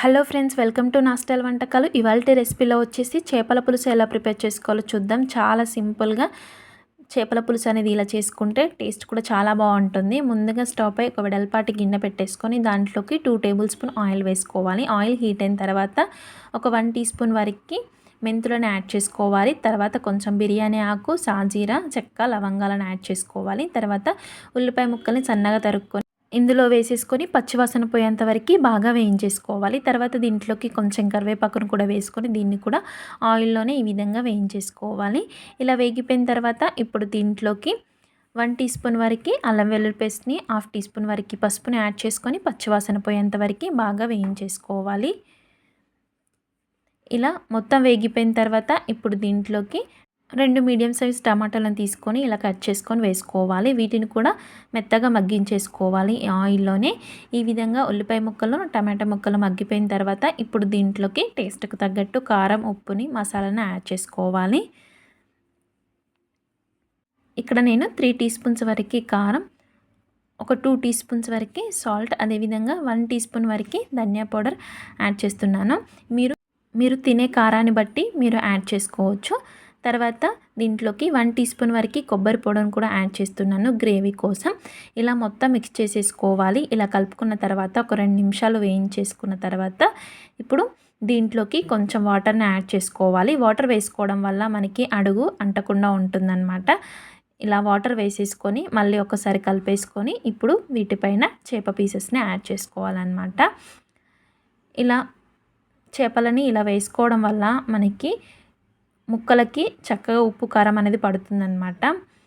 Hello friends welcome to నాస్టల్ వంటకాలు. ఇవాళ రెసిపీలో వచ్చేసి చేపల పులుసు ఎలా ప్రిపేర్ చేసుకోవాలో చూద్దాం. చాలా సింపుల్గా చేపల పులుసు అనేది ఇలా చేసుకుంటే టేస్ట్ కూడా చాలా బాగుంటుంది. ముందుగా స్టవ్ పై ఒక వెడల్పాటి గిన్నె పెట్టేసుకొని దాంట్లోకి టూ టేబుల్ స్పూన్ ఆయిల్ వేసుకోవాలి. ఆయిల్ హీట్ అయిన తర్వాత ఒక వన్ టీ స్పూన్ వరకు మెంతులను యాడ్ చేసుకోవాలి. తర్వాత కొంచెం బిర్యానీ ఆకు సాజీరా చెక్క లవంగాలను యాడ్ చేసుకోవాలి. తర్వాత ఉల్లిపాయ ముక్కల్ని సన్నగా తరుక్కొని ఇందులో వేసేసుకొని పచ్చివాసన పోయేంత వరకు బాగా వేయించేసుకోవాలి. తర్వాత దీంట్లోకి కొంచెం కరివేపాకును కూడా వేసుకొని దీన్ని కూడా ఆయిల్లోనే ఈ విధంగా వేయించేసుకోవాలి. ఇలా వేగిపోయిన తర్వాత ఇప్పుడు దీంట్లోకి వన్ టీ స్పూన్ వరకు అల్లం వెల్లుల్లి పేస్ట్ని హాఫ్ టీ స్పూన్ వరకు పసుపుని యాడ్ చేసుకొని పచ్చివాసన పోయేంత వరకు బాగా వేయించేసుకోవాలి. ఇలా మొత్తం వేగిపోయిన తర్వాత ఇప్పుడు దీంట్లోకి రెండు మీడియం సైజ్ టమాటాలను తీసుకొని ఇలా కట్ చేసుకొని వేసుకోవాలి. వీటిని కూడా మెత్తగా మగ్గించేసుకోవాలి ఆయిల్లోనే. ఈ విధంగా ఉల్లిపాయ ముక్కలు టమాటా ముక్కలు మగ్గిపోయిన తర్వాత ఇప్పుడు దీంట్లోకి టేస్ట్కి తగ్గట్టు కారం ఉప్పుని మసాలాను యాడ్ చేసుకోవాలి. ఇక్కడ నేను త్రీ టీ స్పూన్స్ వరకు కారం ఒక టూ టీ స్పూన్స్ వరకు సాల్ట్ అదేవిధంగా వన్ టీ స్పూన్ వరకు ధనియా పౌడర్ యాడ్ చేస్తున్నాను. మీరు మీరు తినే కారాన్ని బట్టి మీరు యాడ్ చేసుకోవచ్చు. తర్వాత దీంట్లోకి వన్ టీ స్పూన్ వరకు కొబ్బరి పొడిని కూడా యాడ్ చేస్తున్నాను గ్రేవీ కోసం. ఇలా మొత్తం మిక్స్ చేసేసుకోవాలి. ఇలా కలుపుకున్న తర్వాత ఒక రెండు నిమిషాలు వేయించేసుకున్న తర్వాత ఇప్పుడు దీంట్లోకి కొంచెం వాటర్ని యాడ్ చేసుకోవాలి. వాటర్ వేసుకోవడం వల్ల మనకి అడుగు అంటకుండా ఉంటుందన్నమాట. ఇలా వాటర్ వేసేసుకొని మళ్ళీ ఒకసారి కలిపేసుకొని ఇప్పుడు వీటిపైన చేప పీసెస్ని యాడ్ చేసుకోవాలన్నమాట. ఇలా చేపలని ఇలా వేసుకోవడం వల్ల మనకి ముక్కలకి చక్కగా ఉప్పు కారం అనేది పడుతుందన్నమాట.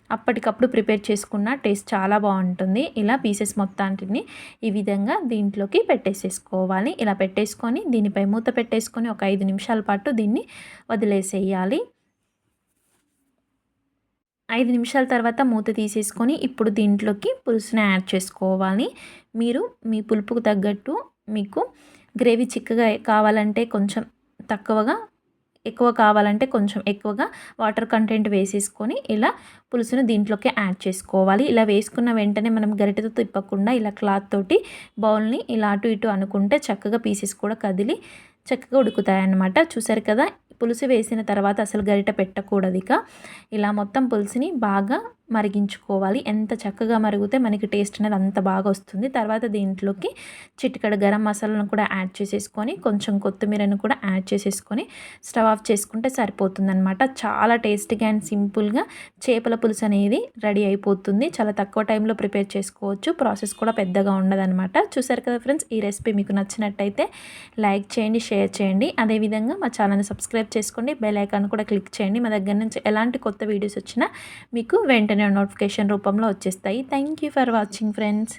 అప్పటికప్పుడు ప్రిపేర్ చేసుకున్న టేస్ట్ చాలా బాగుంటుంది. ఇలా పీసెస్ మొత్తాన్ని ఈ విధంగా దీంట్లోకి పెట్టేసేసుకోవాలి. ఇలా పెట్టేసుకొని దీనిపై మూత పెట్టేసుకొని ఒక ఐదు నిమిషాల పాటు దీన్ని వదిలేసేయాలి. ఐదు నిమిషాల తర్వాత మూత తీసేసుకొని ఇప్పుడు దీంట్లోకి పులుసుని యాడ్ చేసుకోవాలి. మీరు మీ పులుపుకు తగ్గట్టు మీకు గ్రేవీ చిక్కగా కావాలంటే కొంచెం తక్కువగా ఎక్కువ కావాలంటే కొంచెం ఎక్కువగా వాటర్ కంటెంట్ వేసేసుకొని ఇలా పులుసును దీంట్లోకి యాడ్ చేసుకోవాలి. ఇలా వేసుకున్న వెంటనే మనం గరిటెతో తిప్పకుండా ఇలా క్లాత్ తోటి బౌల్ని ఇలా అటు ఇటు అనుకుంటే చక్కగా పీసెస్ కూడా కదిలి చక్కగా ఉడుకుతాయి అన్నమాట చూసారు కదా పులుసు వేసిన తర్వాత అసలు గరిట పెట్టకూడదు ఇక. ఇలా మొత్తం పులుసుని బాగా మరిగించుకోవాలి. ఎంత చక్కగా మరిగితే మనకి టేస్ట్ అనేది అంత బాగా వస్తుంది. తర్వాత దీంట్లోకి చిటికడ గరం మసాలాను కూడా యాడ్ చేసేసుకొని కొంచెం కొత్తిమీరను కూడా యాడ్ చేసేసుకొని స్టవ్ ఆఫ్ చేసుకుంటే సరిపోతుందనమాట చాలా టేస్టీగా అండ్ సింపుల్గా చేపల పులుసు అనేది రెడీ అయిపోతుంది. చాలా తక్కువ టైంలో ప్రిపేర్ చేసుకోవచ్చు. ప్రాసెస్ కూడా పెద్దగా ఉండదనమాట చూసారు కదా ఫ్రెండ్స్ ఈ రెసిపీ మీకు నచ్చినట్టయితే లైక్ చేయండి షేర్ చేయండి. అదేవిధంగా మా ఛానల్ని సబ్స్క్రైబ్ చేసుకోండి. బెల్ ఐకాన్ కూడా క్లిక్ చేయండి. మా దగ్గర నుంచి ఎలాంటి కొత్త వీడియోస్ వచ్చినా మీకు వెంటనే నోటిఫికేషన్ రూపంలో వచ్చేస్తాయి. Thank you for watching friends